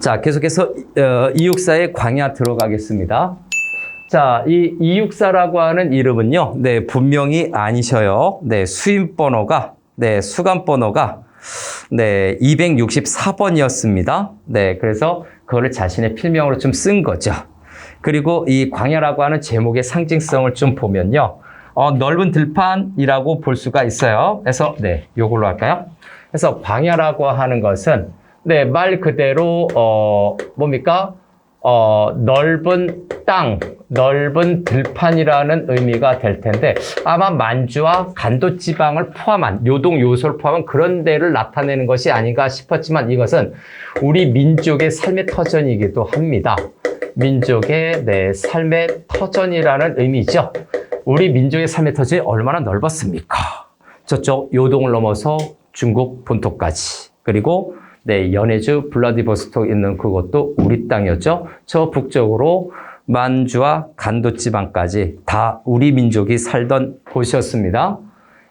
자, 계속해서 어, 이육사의 광야 들어가겠습니다. 자, 이 이육사라고 하는 이름은요, 네, 분명히 아니셔요. 네, 수임 번호가, 네, 수감 번호가, 네, 264번이었습니다. 네, 그래서 그거를 자신의 필명으로 좀 쓴 거죠. 그리고 이 광야라고 하는 제목의 상징성을 좀 보면요, 어, 넓은 들판이라고 볼 수가 있어요. 그래서, 네, 요걸로 할까요? 그래서 광야라고 하는 것은, 네, 말 그대로, 어, 뭡니까? 어, 넓은 땅, 넓은 들판이라는 의미가 될 텐데 아마 만주와 간도 지방을 포함한 요동 요소를 포함한 그런 데를 나타내는 것이 아닌가 싶었지만 이것은 우리 민족의 삶의 터전이기도 합니다. 민족의 네, 삶의 터전이라는 의미죠. 우리 민족의 삶의 터전이 얼마나 넓었습니까? 저쪽 요동을 넘어서 중국 본토까지 그리고 네, 연해주 블라디보스톡 있는 그것도 우리 땅이었죠. 저 북쪽으로 만주와 간도 지방까지 다 우리 민족이 살던 곳이었습니다.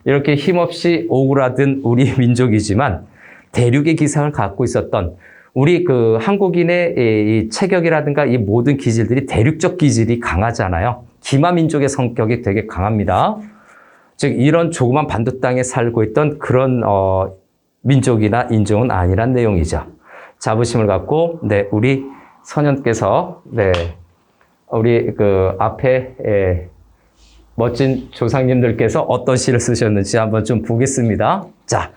이렇게 힘없이 오그라든 우리 민족이지만 대륙의 기상을 갖고 있었던 우리 그 한국인의 이 체격이라든가 이 모든 기질들이 대륙적 기질이 강하잖아요. 기마 민족의 성격이 되게 강합니다. 즉 이런 조그만 반도 땅에 살고 있던 그런 어, 민족이나 인종은 아니란 내용이죠. 자부심을 갖고 네 우리 선현께서 네 우리 그 앞에 예, 멋진 조상님들께서 어떤 시를 쓰셨는지 한번 좀 보겠습니다. 자,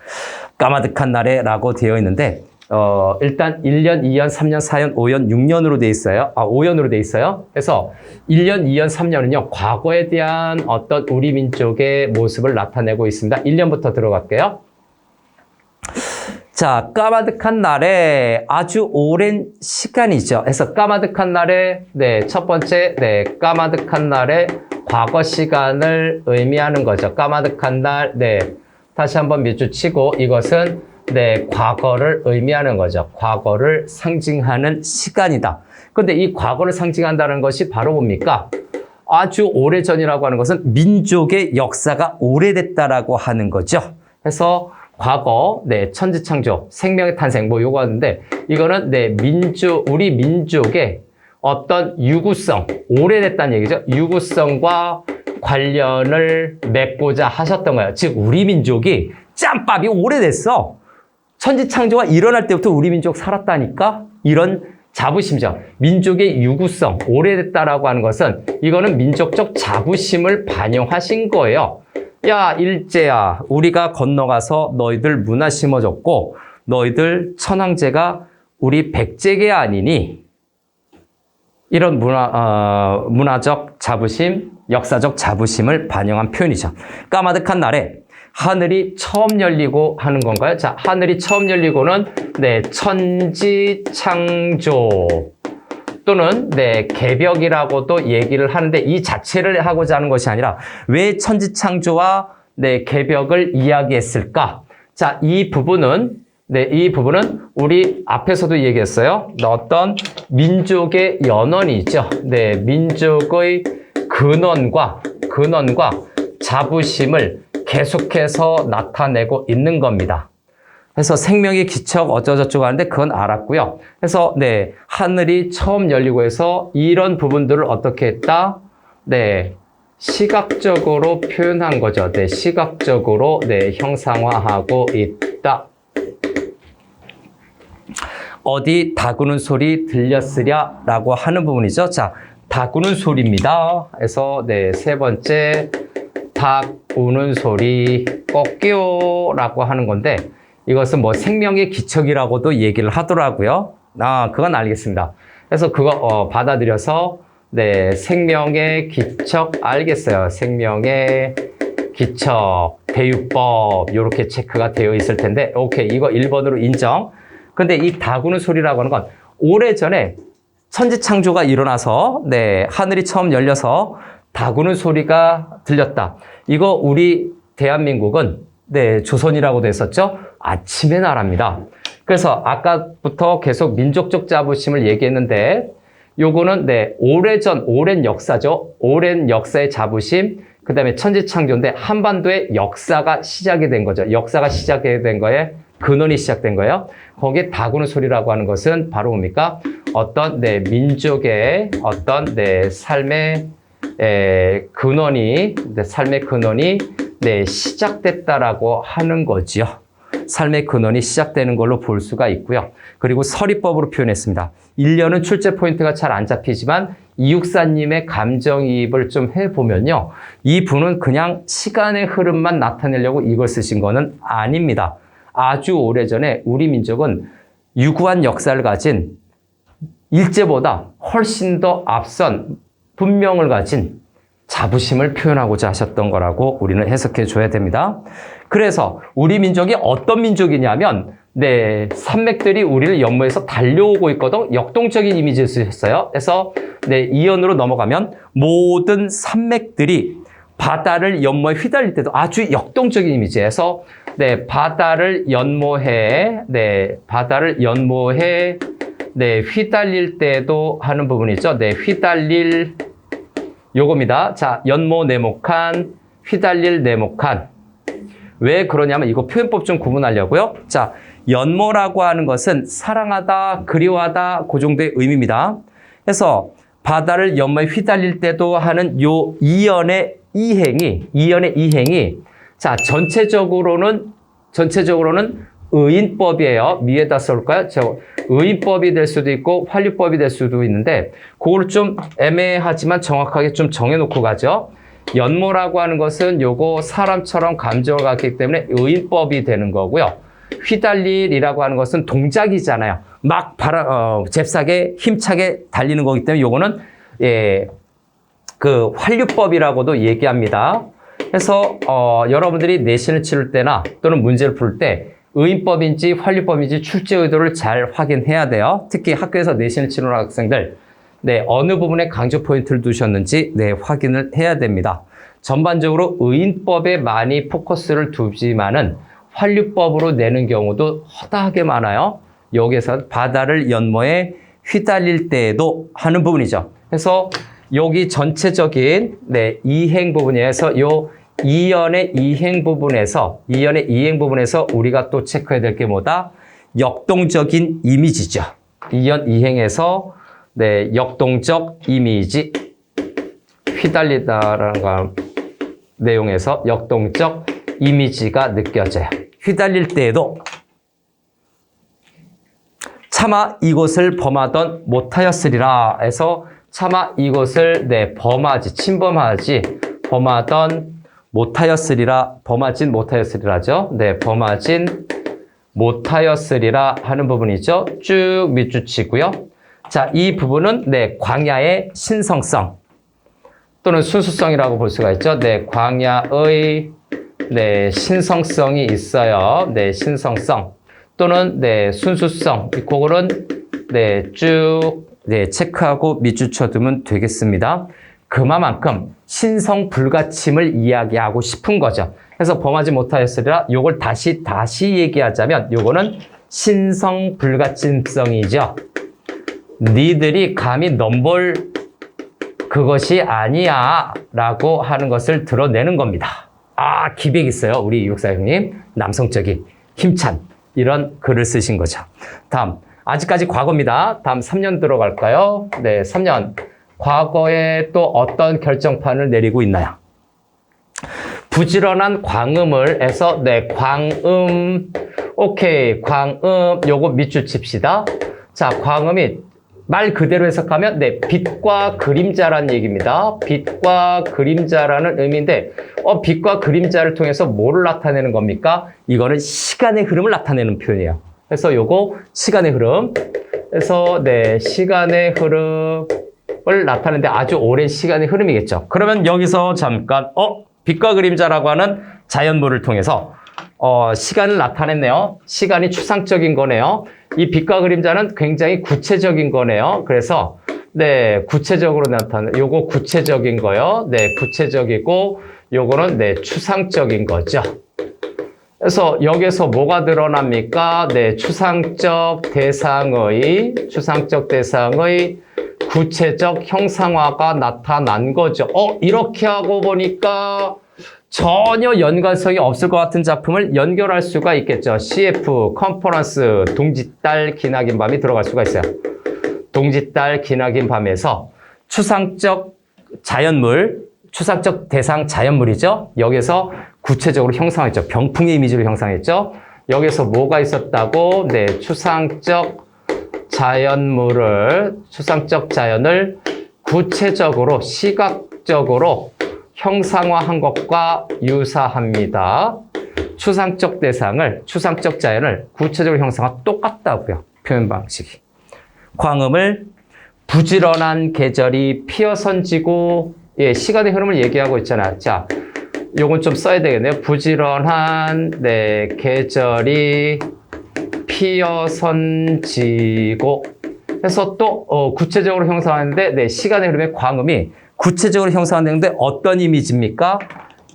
까마득한 날에라고 되어 있는데 어, 일단 1년, 2년, 3년, 4년, 5년, 6년으로 돼 있어요. 아, 5년으로 돼 있어요. 그래서 1년, 2년, 3년은요, 과거에 대한 어떤 우리 민족의 모습을 나타내고 있습니다. 1년부터 들어갈게요. 자, 까마득한 날에 아주 오랜 시간이죠. 그래서 까마득한 날에, 네, 첫 번째, 네, 까마득한 날에 과거 시간을 의미하는 거죠. 까마득한 날, 네. 다시 한번 밑줄 치고 이것은 네, 과거를 의미하는 거죠. 과거를 상징하는 시간이다. 근데 이 과거를 상징한다는 것이 바로 뭡니까? 아주 오래전이라고 하는 것은 민족의 역사가 오래됐다라고 하는 거죠. 그래서 과거, 네, 천지창조, 생명의 탄생, 뭐 요거 하는데, 이거는, 네, 민족, 우리 민족의 어떤 유구성, 오래됐다는 얘기죠. 유구성과 관련을 맺고자 하셨던 거예요. 즉, 우리 민족이 짬밥이 오래됐어. 천지창조가 일어날 때부터 우리 민족 살았다니까? 이런 자부심이죠. 민족의 유구성, 오래됐다라고 하는 것은 이거는 민족적 자부심을 반영하신 거예요. 야, 일제야, 우리가 건너가서 너희들 문화 심어줬고, 너희들 천황제가 우리 백제계 아니니? 이런 문화, 어, 문화적 자부심, 역사적 자부심을 반영한 표현이죠. 까마득한 날에 하늘이 처음 열리고 하는 건가요? 자, 하늘이 처음 열리고는, 네, 천지 창조. 또는 네 개벽이라고도 얘기를 하는데 이 자체를 하고자 하는 것이 아니라 왜 천지 창조와 네 개벽을 이야기했을까? 자, 이 부분은 네, 이 부분은 우리 앞에서도 얘기했어요. 어떤 민족의 연원이죠. 네, 민족의 근원과 근원과 자부심을 계속해서 나타내고 있는 겁니다. 그래서 생명의 기척 어쩌저쩌고 하는데 그건 알았고요. 그래서 네 하늘이 처음 열리고 해서 이런 부분들을 어떻게 했다? 네 시각적으로 표현한 거죠. 네 시각적으로 네 형상화하고 있다. 어디 다구는 소리 들렸으랴라고 하는 부분이죠. 자 다구는 소리입니다. 그래서 네세 번째 닭 우는 소리 꺾여라고 하는 건데. 이것은 뭐 생명의 기척이라고도 얘기를 하더라고요. 아, 그건 알겠습니다. 그래서 그거 어, 받아들여서 네, 생명의 기척 알겠어요. 생명의 기척, 대유법 이렇게 체크가 되어 있을 텐데 오케이 이거 1번으로 인정. 근데 이 다구는 소리라고 하는 건 오래전에 천지 창조가 일어나서 네, 하늘이 처음 열려서 다구는 소리가 들렸다. 이거 우리 대한민국은 네, 조선이라고도 했었죠. 아침의 나라입니다. 그래서 아까부터 계속 민족적 자부심을 얘기했는데 요거는 네, 오래전 오랜 역사죠. 오랜 역사의 자부심. 그다음에 천지창조인데 한반도의 역사가 시작이 된 거죠. 역사가 시작이 된 거에 근원이 시작된 거예요. 거기에 다구는 소리라고 하는 것은 바로 뭡니까? 어떤 내 민족의 어떤 내 삶의 에, 근원이 내 삶의 근원이 네, 시작됐다라고 하는 거지요. 삶의 근원이 시작되는 걸로 볼 수가 있고요. 그리고 서리법으로 표현했습니다. 1년은 출제 포인트가 잘 안 잡히지만 이육사님의 감정이입을 좀 해보면요. 이 분은 그냥 시간의 흐름만 나타내려고 이걸 쓰신 거는 아닙니다. 아주 오래전에 우리 민족은 유구한 역사를 가진 일제보다 훨씬 더 앞선 분명을 가진 자부심을 표현하고자 하셨던 거라고 우리는 해석해 줘야 됩니다. 그래서 우리 민족이 어떤 민족이냐면 네, 산맥들이 우리를 연모해서 달려오고 있거든. 역동적인 이미지를 쓰셨어요. 그래서 네, 이연으로 넘어가면 모든 산맥들이 바다를 연모해 휘달릴 때도 아주 역동적인 이미지에서 네, 바다를 연모해 네, 바다를 연모해 네, 휘달릴 때도 하는 부분이죠. 네, 휘달릴 요겁니다. 자, 연모 네모칸, 휘달릴 네모칸. 왜 그러냐면 이거 표현법 좀 구분하려고요. 자, 연모라고 하는 것은 사랑하다, 그리워하다, 그 정도의 의미입니다. 그래서 바다를 연모에 휘달릴 때도 하는 요 이연의 이행이, 이연의 이행이, 자, 전체적으로는, 전체적으로는 의인법이에요. 미에다 써볼까요? 저 의인법이 될 수도 있고 활류법이 될 수도 있는데 그걸 좀 애매하지만 정확하게 좀 정해놓고 가죠. 연모라고 하는 것은 요거 사람처럼 감정을 갖기 때문에 의인법이 되는 거고요. 휘달릴이라고 하는 것은 동작이잖아요. 막 바라, 어, 잽싸게 힘차게 달리는 거기 때문에 요거는 예, 그 활류법이라고도 얘기합니다. 그래서 어, 여러분들이 내신을 치를 때나 또는 문제를 풀 때 의인법인지 활류법인지 출제 의도를 잘 확인해야 돼요. 특히 학교에서 내신을 치르는 학생들 네, 어느 부분에 강조 포인트를 두셨는지 네, 확인을 해야 됩니다. 전반적으로 의인법에 많이 포커스를 두지만은 활류법으로 내는 경우도 허다하게 많아요. 여기서 바다를 연모에 휘달릴 때에도 하는 부분이죠. 그래서 여기 전체적인 네, 이행 부분에서 요 이연의 이행 부분에서 이연의 이행 부분에서 우리가 또 체크해야 될 게 뭐다? 역동적인 이미지죠. 이연 이행에서 네, 역동적 이미지 휘달리다라는 거 내용에서 역동적 이미지가 느껴져요. 휘달릴 때에도 차마 이곳을 범하던 못하였으리라 해서 차마 이곳을 네, 범하지 침범하지 범하던 못하였으리라 범하진 못하였으리라죠. 네, 범하진 못하였으리라 하는 부분이죠. 쭉 밑줄 치고요. 자, 이 부분은 네, 광야의 신성성 또는 순수성이라고 볼 수가 있죠. 네, 광야의 네, 신성성이 있어요. 네, 신성성 또는 네, 순수성. 그거는 네, 쭉 네, 체크하고 밑줄 쳐두면 되겠습니다. 그만큼 신성 불가침을 이야기하고 싶은 거죠. 그래서 범하지 못하였으리라 요걸 다시 다시 얘기하자면 요거는 신성 불가침성이죠. 니들이 감히 넘볼 그것이 아니야 라고 하는 것을 드러내는 겁니다. 아, 기백 있어요. 우리 육사 형님. 남성적인, 힘찬 이런 글을 쓰신 거죠. 다음, 아직까지 과거입니다. 다음 3년 들어갈까요? 네, 3년. 과거에 또 어떤 결정판을 내리고 있나요? 부지런한 광음을 해서 네, 광음. 오케이, 광음. 요거 밑줄 칩시다. 자, 광음이 말 그대로 해석하면 네, 빛과 그림자라는 얘기입니다. 빛과 그림자라는 의미인데 어, 빛과 그림자를 통해서 뭐를 나타내는 겁니까? 이거는 시간의 흐름을 나타내는 표현이에요. 그래서 요거 시간의 흐름. 그래서 네, 시간의 흐름 을 나타내는데 아주 오랜 시간의 흐름이겠죠. 그러면 여기서 잠깐 어, 빛과 그림자라고 하는 자연물을 통해서 어, 시간을 나타냈네요. 시간이 추상적인 거네요. 이 빛과 그림자는 굉장히 구체적인 거네요. 그래서 네, 구체적으로 나타내. 요거 구체적인 거요. 네, 구체적이고 요거는 네, 추상적인 거죠. 그래서 여기서 뭐가 드러납니까? 네, 추상적 대상의 추상적 대상의 구체적 형상화가 나타난 거죠. 어, 이렇게 하고 보니까 전혀 연관성이 없을 것 같은 작품을 연결할 수가 있겠죠. CF, 컨퍼런스, 동짓달, 기나긴 밤이 들어갈 수가 있어요. 동짓달, 기나긴 밤에서 추상적 자연물, 추상적 대상 자연물이죠. 여기서 구체적으로 형상했죠. 병풍의 이미지로 형상했죠. 여기서 뭐가 있었다고? 네, 추상적 자연물을, 추상적 자연을 구체적으로, 시각적으로 형상화한 것과 유사합니다. 추상적 대상을, 추상적 자연을 구체적으로 형상화 똑같다고요. 표현 방식이. 광음을 부지런한 계절이 피어선지고, 예, 시간의 흐름을 얘기하고 있잖아. 자, 요건 좀 써야 되겠네요. 부지런한, 네, 계절이 피어 선지고, 해서 또, 어, 구체적으로 형상하는데, 네, 시간의 흐름의 광음이 구체적으로 형상되는데 어떤 이미지입니까?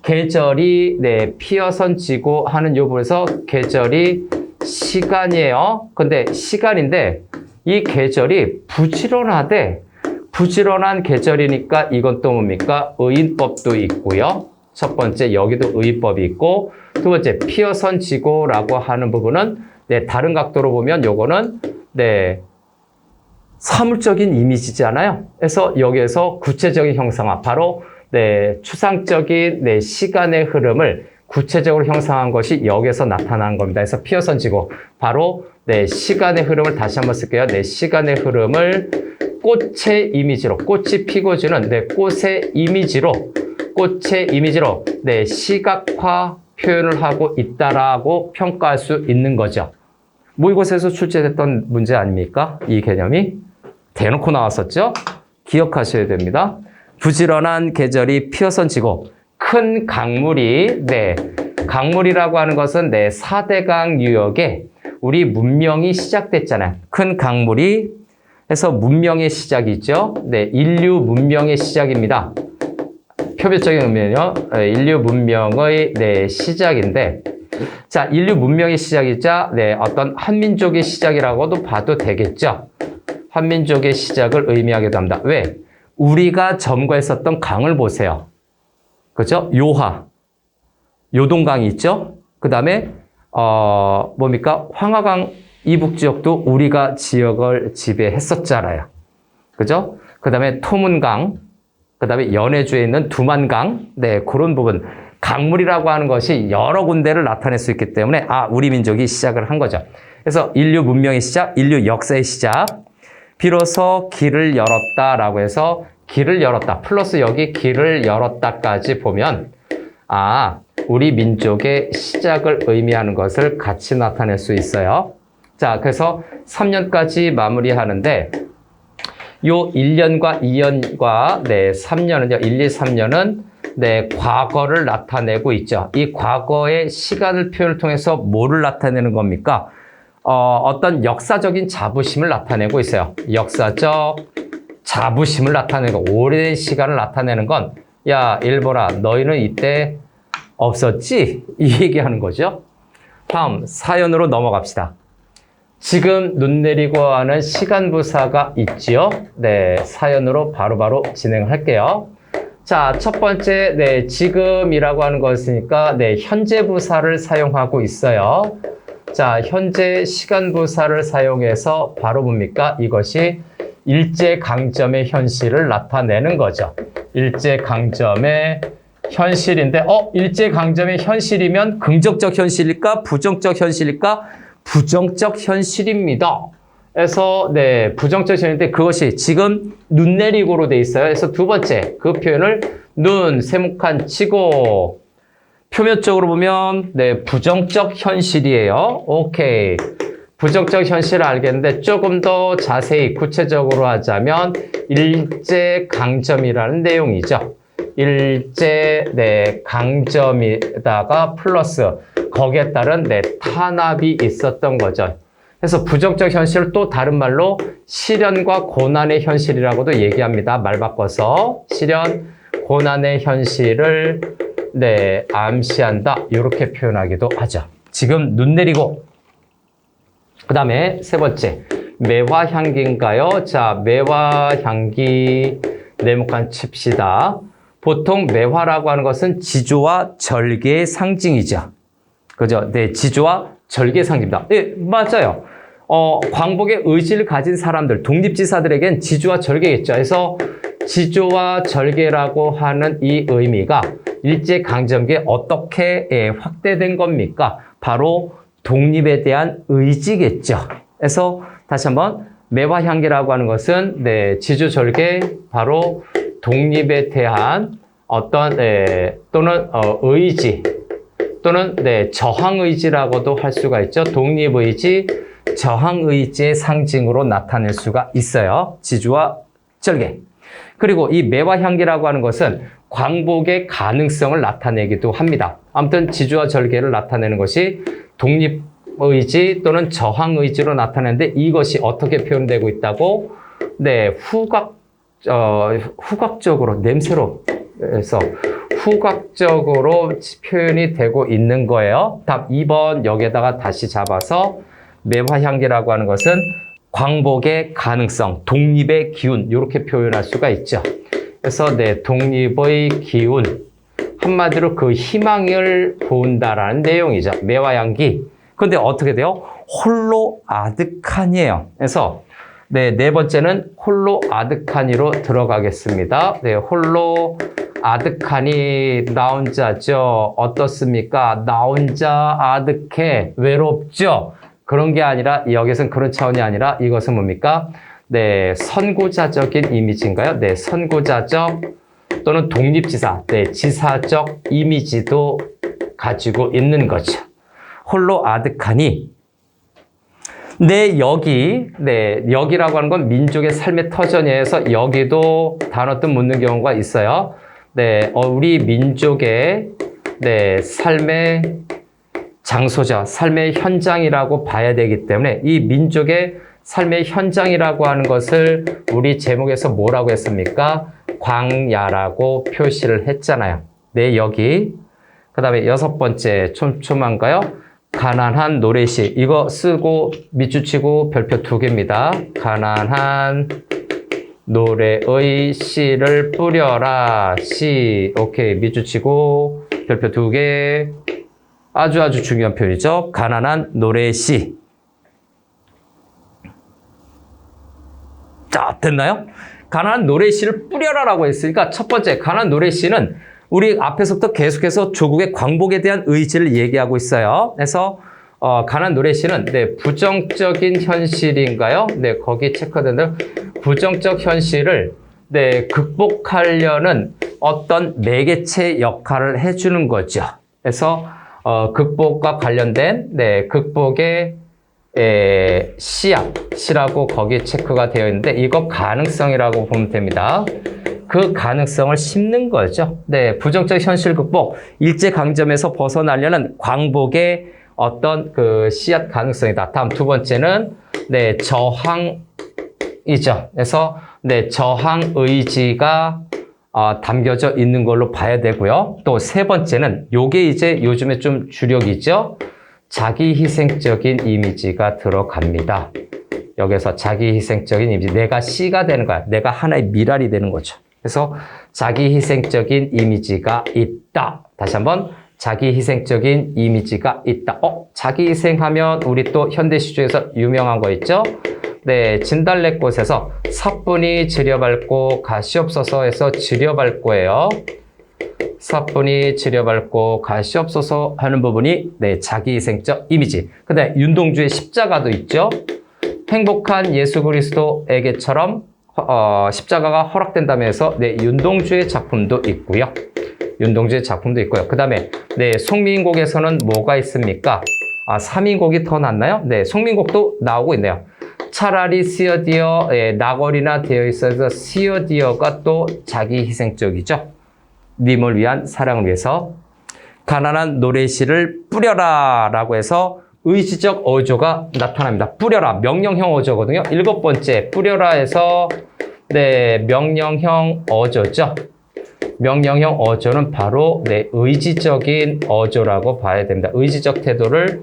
계절이 네 피어 선지고 하는 요 부분에서 계절이 시간이에요. 근데 시간인데 이 계절이 부지런하되 부지런한 계절이니까 이건 또 뭡니까? 의인법도 있고요. 첫 번째 여기도 의인법이 있고 두 번째 피어선 지고라고 하는 부분은 네 다른 각도로 보면 요거는 네 사물적인 이미지잖아요. 그래서 여기에서 구체적인 형상화, 바로 네, 추상적인 네, 시간의 흐름을 구체적으로 형상한 것이 여기에서 나타난 겁니다. 그래서 피어선 지고 바로 네, 시간의 흐름을 다시 한번 쓸게요. 네, 시간의 흐름을 꽃의 이미지로, 꽃이 피고 주는 네, 꽃의 이미지로, 꽃의 이미지로 네, 시각화 표현을 하고 있다라고 평가할 수 있는 거죠. 모의고사에서 출제됐던 문제 아닙니까? 이 개념이 대놓고 나왔었죠? 기억하셔야 됩니다. 부지런한 계절이 피어선 지고 큰 강물이 네 강물이라고 하는 것은 네 4대강 유역에 우리 문명이 시작됐잖아요. 큰 강물이 해서 문명의 시작이죠. 네 인류 문명의 시작입니다. 표면적인 의미는요. 네, 인류 문명의 네 시작인데 자 인류 문명의 시작이자 네 어떤 한민족의 시작이라고도 봐도 되겠죠. 한민족의 시작을 의미하기도 합니다. 왜? 우리가 점거했었던 강을 보세요. 그죠? 요하. 요동강이 있죠? 그 다음에, 어, 뭡니까? 황하강 이북 지역도 우리가 지역을 지배했었잖아요. 그죠? 그 다음에 토문강, 그 다음에 연해주에 있는 두만강, 네, 그런 부분. 강물이라고 하는 것이 여러 군데를 나타낼 수 있기 때문에, 아, 우리 민족이 시작을 한 거죠. 그래서 인류 문명의 시작, 인류 역사의 시작, 비로소 길을 열었다라고 해서 길을 열었다. 플러스 여기 길을 열었다까지 보면 아, 우리 민족의 시작을 의미하는 것을 같이 나타낼 수 있어요. 자, 그래서 3년까지 마무리하는데 요 1년과 2년과 네, 3년은요. 1, 2, 3년은 네, 과거를 나타내고 있죠. 이 과거의 시간을 표현을 통해서 뭐를 나타내는 겁니까? 어, 어떤 역사적인 자부심을 나타내고 있어요. 역사적 자부심을 나타내고 오랜 시간을 나타내는 건 야, 일본아, 너희는 이때 없었지? 이 얘기하는 거죠. 다음 사연으로 넘어갑시다. 지금 눈 내리고 하는 시간 부사가 있지요. 네, 사연으로 바로바로 바로 진행할게요. 자, 첫 번째, 네, 지금이라고 하는 것이니까, 네, 현재 부사를 사용하고 있어요. 자, 현재 시간 부사를 사용해서 바로 뭡니까? 이것이 일제강점의 현실을 나타내는 거죠. 일제강점의 현실인데, 어, 일제강점의 현실이면 긍정적 현실일까? 부정적 현실일까? 부정적 현실입니다. 그래서, 네, 부정적 현실인데 그것이 지금 눈 내리고로 돼 있어요. 그래서 두 번째, 그 표현을 눈, 세목한 치고, 표면적으로 보면 네 부정적 현실이에요. 오케이. 부정적 현실을 알겠는데 조금 더 자세히 구체적으로 하자면 일제 강점이라는 내용이죠. 일제 네 강점에다가 플러스 거기에 따른 네 탄압이 있었던 거죠. 그래서 부정적 현실을 또 다른 말로 시련과 고난의 현실이라고도 얘기합니다. 말 바꿔서 시련, 고난의 현실을 네, 암시한다. 이렇게 표현하기도 하죠. 지금 눈 내리고 그 다음에 세 번째 매화 향기인가요? 자, 매화 향기 네모칸 칩시다. 보통 매화라고 하는 것은 지조와 절개의 상징이죠. 그죠? 네, 지조와 절개 상징입니다. 네, 맞아요. 어, 광복의 의지를 가진 사람들, 독립지사들에겐 지조와 절개겠죠. 그래서 지조와 절개라고 하는 이 의미가 일제강점기에 어떻게 예, 확대된 겁니까? 바로 독립에 대한 의지겠죠. 그래서 다시 한번 매화향기라고 하는 것은 네, 지조절개 바로 독립에 대한 어떤 예, 또는 어, 의지 또는 네, 저항 의지라고도 할 수가 있죠. 독립 의지, 저항 의지의 상징으로 나타낼 수가 있어요. 지주와 절개. 그리고 이 매화 향기라고 하는 것은 광복의 가능성을 나타내기도 합니다. 아무튼 지주와 절개를 나타내는 것이 독립 의지 또는 저항 의지로 나타내는데 이것이 어떻게 표현되고 있다고? 네, 후각, 어, 후각적으로, 냄새로 해서 후각적으로 표현이 되고 있는 거예요. 답 2번 여기에다가 다시 잡아서 매화향기라고 하는 것은 광복의 가능성, 독립의 기운 이렇게 표현할 수가 있죠. 그래서 네, 독립의 기운 한마디로 그 희망을 보인다라는 내용이죠. 매화향기. 근데 어떻게 돼요? 홀로 아득하니에요. 그래서 네, 네 번째는 홀로 아득하니로 들어가겠습니다. 네, 홀로 아득하니 나 혼자죠. 어떻습니까? 나 혼자 아득해. 외롭죠? 그런 게 아니라 여기서는 그런 차원이 아니라 이것은 뭡니까? 네, 선구자적인 이미지인가요? 네, 선구자적 또는 독립지사, 네, 지사적 이미지도 가지고 있는 거죠. 홀로 아득하니 네, 여기, 네, 여기라고 하는 건 민족의 삶의 터전이어서 여기도 단어 뜻 묻는 경우가 있어요. 네, 어, 우리 민족의 네, 삶의 장소죠. 삶의 현장이라고 봐야 되기 때문에 이 민족의 삶의 현장이라고 하는 것을 우리 제목에서 뭐라고 했습니까? 광야라고 표시를 했잖아요. 네, 여기. 그 다음에 여섯 번째 촘촘한가요? 가난한 노래시. 이거 쓰고 밑줄 치고 별표 두 개입니다. 가난한 노래의 씨를 뿌려라. 씨. 오케이. 밑줄 치고 별표 두 개. 아주 아주 중요한 표현이죠. 가난한 노래의 씨. 자, 됐나요? 가난한 노래 씨를 뿌려라라고 했으니까 첫 번째 가난한 노래 씨는 우리 앞에서부터 계속해서 조국의 광복에 대한 의지를 얘기하고 있어요. 그래서 어, 가난 노래 씨는 네, 부정적인 현실인가요? 네, 거기 체크된 대로 부정적 현실을 네, 극복하려는 어떤 매개체 역할을 해주는 거죠. 그래서 어, 극복과 관련된 네, 극복의 에, 씨앗, 씨라고 거기 체크가 되어 있는데 이거 가능성이라고 보면 됩니다. 그 가능성을 심는 거죠. 네, 부정적 현실 극복, 일제 강점에서 벗어나려는 광복의 어떤 그 씨앗 가능성이다. 다음 두 번째는 네, 저항이죠. 그래서 네, 저항 의지가 어, 담겨져 있는 걸로 봐야 되고요. 또 세 번째는 요게 이제 요즘에 좀 주력이죠. 자기 희생적인 이미지가 들어갑니다. 여기서 자기 희생적인 이미지, 내가 씨가 되는 거야. 내가 하나의 미랄이 되는 거죠. 그래서 자기 희생적인 이미지가 있다. 다시 한번 자기 희생적인 이미지가 있다. 어, 자기 희생하면 우리 또 현대 시조에서 유명한 거 있죠? 네, 진달래꽃에서 사뿐히 지려밟고 가시없어서 해서 지려밟고예요. 사뿐히 지려밟고 가시없어서 하는 부분이 네, 자기희생적 이미지. 근데 윤동주의 십자가도 있죠. 행복한 예수 그리스도에게처럼 어, 십자가가 허락된다면서 네, 윤동주의 작품도 있고요. 윤동주의 작품도 있고요. 그 다음에 네, 송민곡에서는 뭐가 있습니까? 아, 3인곡이 더 낫나요? 네, 송민곡도 나오고 있네요. 차라리 시어디어, 예, 나거리나 되어 있어서 시어디어가 또 자기 희생적이죠. 님을 위한 사랑을 위해서 가난한 노래시를 뿌려라 라고 해서 의지적 어조가 나타납니다. 뿌려라 명령형 어조거든요. 일곱 번째 뿌려라 해서 네 명령형 어조죠. 명령형 어조는 바로 네 의지적인 어조라고 봐야 됩니다. 의지적 태도를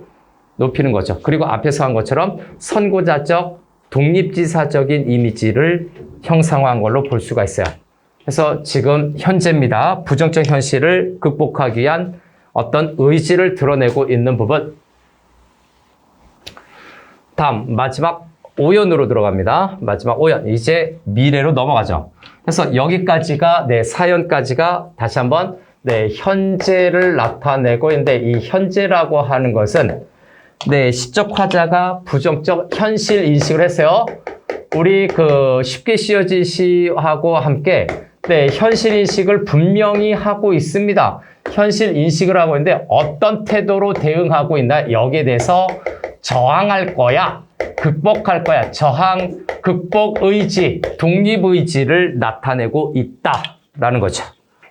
높이는 거죠. 그리고 앞에서 한 것처럼 선고자적 독립지사적인 이미지를 형상화한 걸로 볼 수가 있어요. 그래서 지금 현재입니다. 부정적 현실을 극복하기 위한 어떤 의지를 드러내고 있는 부분. 다음 마지막 오연으로 들어갑니다. 마지막 오연. 이제 미래로 넘어가죠. 그래서 여기까지가 네 사연까지가 다시 한번 네 현재를 나타내고 있는데 이 현재라고 하는 것은 네 시적 화자가 부정적 현실 인식을 했어요. 우리 그 쉽게 씌어진 시하고 함께 네 현실 인식을 분명히 하고 있습니다. 현실 인식을 하고 있는데 어떤 태도로 대응하고 있나 여기에 대해서 저항할 거야. 극복할 거야. 저항, 극복 의지, 독립 의지를 나타내고 있다라는 거죠.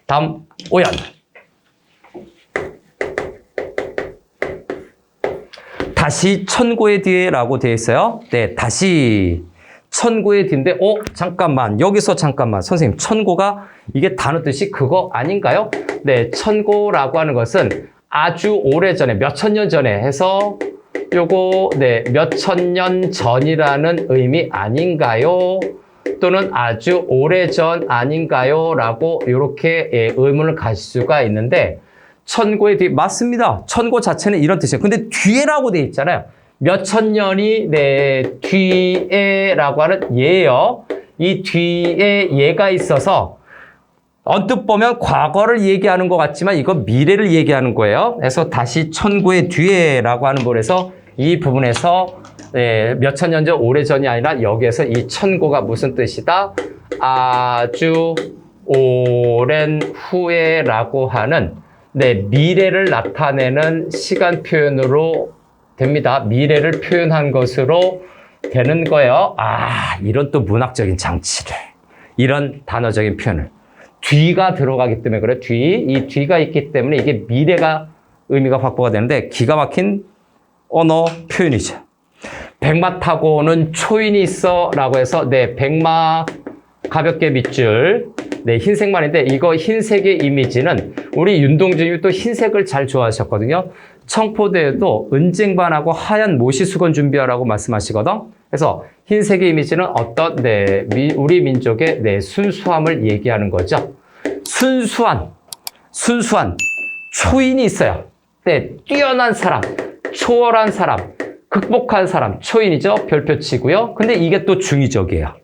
다음 오연. 다시 천고의 뒤에라고 되어 있어요. 네, 다시 천고의 뒤인데, 어, 잠깐만. 여기서 잠깐만. 선생님, 천고가 이게 단어 뜻이 그거 아닌가요? 네, 천고라고 하는 것은 아주 오래 전에, 몇 천 년 전에 해서 요거, 네, 몇 천 년 전이라는 의미 아닌가요? 또는 아주 오래 전 아닌가요? 라고 이렇게 예, 의문을 가질 수가 있는데, 천고의 뒤, 맞습니다. 천고 자체는 이런 뜻이에요. 근데 뒤에라고 돼 있잖아요. 몇 천 년이 네, 뒤에라고 하는 예요. 이 뒤에 예가 있어서 언뜻 보면 과거를 얘기하는 것 같지만 이거 미래를 얘기하는 거예요. 그래서 다시 천고의 뒤에라고 하는 부분에서 이 부분에서 네, 몇천 년 전, 오래 전이 아니라 여기에서 이 천고가 무슨 뜻이다? 아주 오랜 후에라고 하는 네, 미래를 나타내는 시간 표현으로 됩니다. 미래를 표현한 것으로 되는 거예요. 아, 이런 또 문학적인 장치를. 이런 단어적인 표현을. 뒤가 들어가기 때문에 그래. 뒤. 이 뒤가 있기 때문에 이게 미래가 의미가 확보가 되는데 기가 막힌 언어 표현이죠. 백마 타고는 초인이 있어 라고 해서 네, 백마 가볍게 밑줄 네, 흰색만인데 이거 흰색의 이미지는 우리 윤동주님이 또 흰색을 잘 좋아하셨거든요. 청포대에도 은쟁반하고 하얀 모시 수건 준비하라고 말씀하시거든. 그래서 흰색의 이미지는 어떤 네, 미, 우리 민족의 네, 순수함을 얘기하는 거죠. 순수한, 순수한 초인이 있어요. 네, 뛰어난 사람, 초월한 사람, 극복한 사람, 초인이죠. 별표치고요. 근데 이게 또 중의적이에요.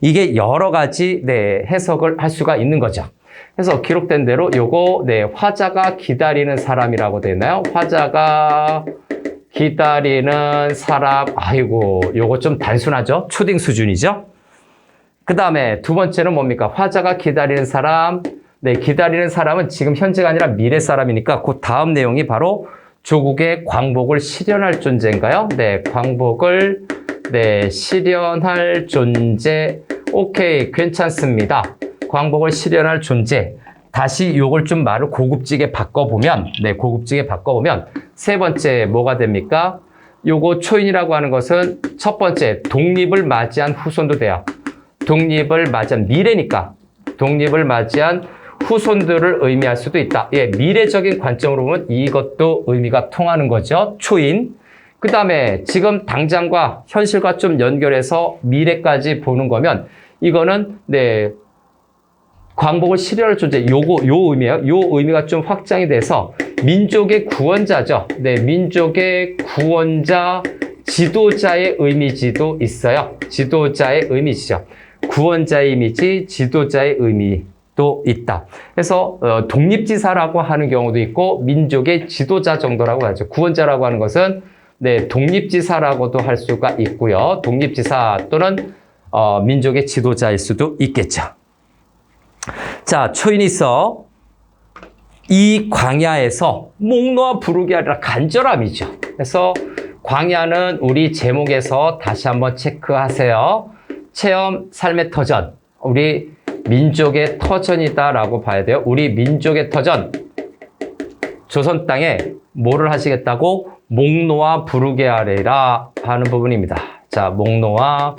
이게 여러 가지 네, 해석을 할 수가 있는 거죠. 그래서 기록된 대로 요거 네, 화자가 기다리는 사람이라고 되나요? 화자가 기다리는 사람 아이고 요거 좀 단순하죠? 초딩 수준이죠? 그 다음에 두 번째는 뭡니까? 화자가 기다리는 사람 네, 기다리는 사람은 지금 현재가 아니라 미래 사람이니까 그 다음 내용이 바로 조국의 광복을 실현할 존재인가요? 네, 광복을 네, 실현할 존재. 오케이, 괜찮습니다. 광복을 실현할 존재. 다시 요걸 좀 말을 고급지게 바꿔보면, 네, 고급지게 바꿔보면, 세 번째 뭐가 됩니까? 요거 초인이라고 하는 것은 첫 번째, 독립을 맞이한 후손도 돼요. 독립을 맞이한 미래니까. 독립을 맞이한 후손들을 의미할 수도 있다. 예, 미래적인 관점으로 보면 이것도 의미가 통하는 거죠. 초인. 그 다음에 지금 당장과 현실과 좀 연결해서 미래까지 보는 거면 이거는 네 광복을 실현할 존재 요거 요 의미예요. 요 의미가 좀 확장이 돼서 민족의 구원자죠. 네, 민족의 구원자 지도자의 의미지도 있어요. 지도자의 의미지죠. 구원자의 이미지, 지도자의 의미 도 있다. 그래서 어, 독립지사라고 하는 경우도 있고 민족의 지도자 정도라고 하죠. 구원자라고 하는 것은 네, 독립지사라고도 할 수가 있고요. 독립지사 또는 어, 민족의 지도자일 수도 있겠죠. 자, 초인이 있어. 이 광야에서 목 놓아 부르게 아니라 간절함이죠. 그래서 광야는 우리 제목에서 다시 한번 체크하세요. 체험 삶의 터전. 우리 민족의 터전이다라고 봐야 돼요. 우리 민족의 터전. 조선 땅에 뭐를 하시겠다고? 목 놓아 부르게 하리라 하는 부분입니다. 자, 목 놓아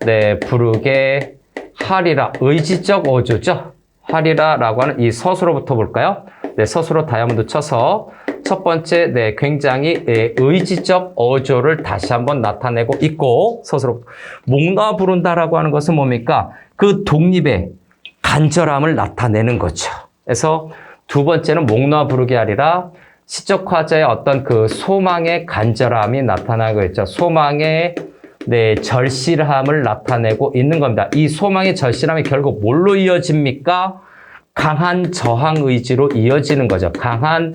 네, 부르게 하리라. 의지적 어조죠. 하리라라고 하는 이 서술로부터 볼까요? 네, 서술로 다이아몬드 쳐서 첫 번째, 네, 굉장히 예, 의지적 어조를 다시 한번 나타내고 있고 서술로 목 놓아 부른다라고 하는 것은 뭡니까? 그 독립의 간절함을 나타내는 거죠. 그래서 두 번째는 목 놓아 부르게 하리라 시적 화자의 어떤 그 소망의 간절함이 나타나고 있죠. 소망의 네, 절실함을 나타내고 있는 겁니다. 이 소망의 절실함이 결국 뭘로 이어집니까? 강한 저항 의지로 이어지는 거죠. 강한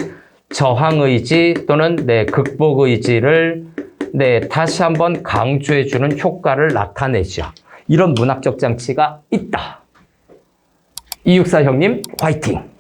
저항 의지 또는 네, 극복 의지를 네, 다시 한번 강조해 주는 효과를 나타내죠. 이런 문학적 장치가 있다. 이육사 형님 화이팅!